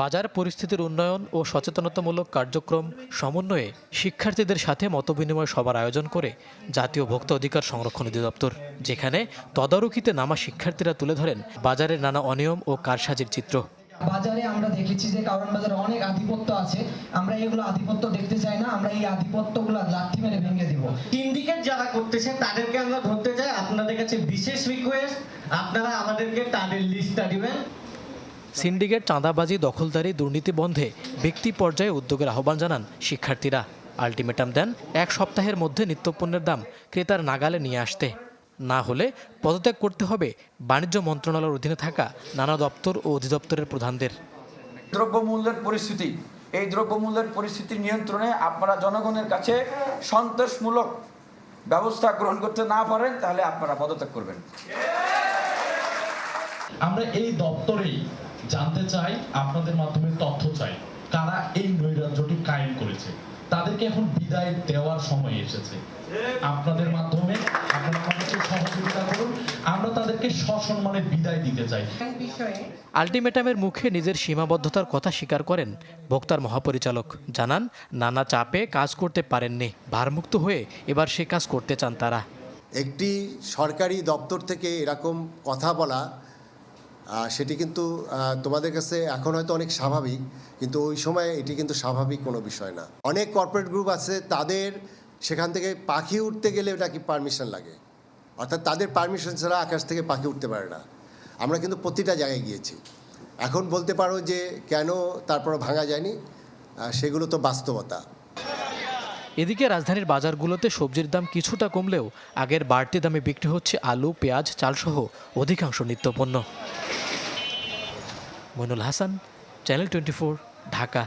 বাজার পরিস্থিতির উন্নয়ন ও সচেতনতামূলক কার্যক্রম সমন্বয়ে শিক্ষার্থীদের সাথে মতবিনিময় সভার আয়োজন করে জাতীয় ভোক্তা অধিকার সংরক্ষণ অধিদপ্তর যেখানে তদারকিতে নামা শিক্ষার্থীরা তুলে ধরেন বাজারের নানা অনিয়ম ও কারসাজির চিত্র। বাজারে আমরা দেখেছি যে কারণ বাজারে অনেক আধিপত্য আছে। আমরা এগুলো আধিপত্য দেখতে চাই না আমরা এই আধিপত্যগুলো লাথি মেরে ভেঙে দিব। সিন্ডিকেট যারা করতেছে তাদেরকে আমরা ধরতে চাই আপনাদের কাছে বিশেষ রিকোয়েস্ট আপনারা আমাদেরকে তাদের লিস্টটা দিবেন। সিন্ডিকেট চাঁদাবাজি দখলদারি দুর্নীতি বন্ধে ব্যক্তি পর্যায়ে উদ্যোগের আহ্বান জানান শিক্ষার্থীরা। আলটিমেটাম দেন এক সপ্তাহের মধ্যে নিত্যপণ্যের দাম ক্রেতার নাগালে নিয়ে আসতে। না হলে পদত্যাগ করতে হবে বাণিজ্য মন্ত্রণালয়ের অধীনে থাকা নানা দপ্তর ও অধিদপ্তরের প্রধানদের। দ্রব্যমূল্যের পরিস্থিতি। এই দ্রব্যমূল্যের পরিস্থিতি নিয়ন্ত্রণে আপনারা জনগণের কাছে সন্তোষমূলক ব্যবস্থা গ্রহণ করতে না পারেন তাহলে আপনারা পদত্যাগ করবেন। আমরা এই দপ্তরেই জানতে চাই আপনাদের মাধ্যমে তথ্য চাই। কারা এই নৈরাজ্যটি কায়েম করেছে? তাদেরকে এখন বিদায় দেওয়ার সময় এসেছে। আপনাদের মাধ্যমে আপনারা আমাদেরকে সহযোগিতা করুন। আমরা তাদেরকে সসম্মানে বিদায় দিতে চাই। আলটিমেটামের মুখে নিজের সীমাবদ্ধতার কথা স্বীকার করেন ভোক্তার মহাপরিচালক। জানান নানা চাপে কাজ করতে পারেননি। ভারমুক্ত হয়ে এবার সে কাজ করতে চান তারা। একটি সরকারি দপ্তর থেকে এরকম কথা বলা সেটি কিন্তু তোমাদের কাছে এখন হয়তো অনেক স্বাভাবিক, কিন্তু ওই সময় এটি কিন্তু স্বাভাবিক কোনো বিষয় না। অনেক কর্পোরেট গ্রুপ আছে, তাদের সেখান থেকে পাখি উঠতে গেলে নাকি পারমিশন লাগে? অর্থাৎ তাদের পারমিশন ছাড়া আকাশ থেকে পাখি উঠতে পারে না। আমরা কিন্তু প্রতিটা জায়গায় গিয়েছি। এখন বলতে পারো যে কেন তারপর ভাঙা যায়নি সেগুলো তো বাস্তবতা। এদিকে রাজধানীর বাজারগুলোতে সবজির দাম কিছুটা কমলেও আগের বাড়তি দামে বিক্রি হচ্ছে আলু, পেঁয়াজ, চালসহ অধিকাংশ নিত্যপণ্য। Moinul Hasan channel twenty Dhaka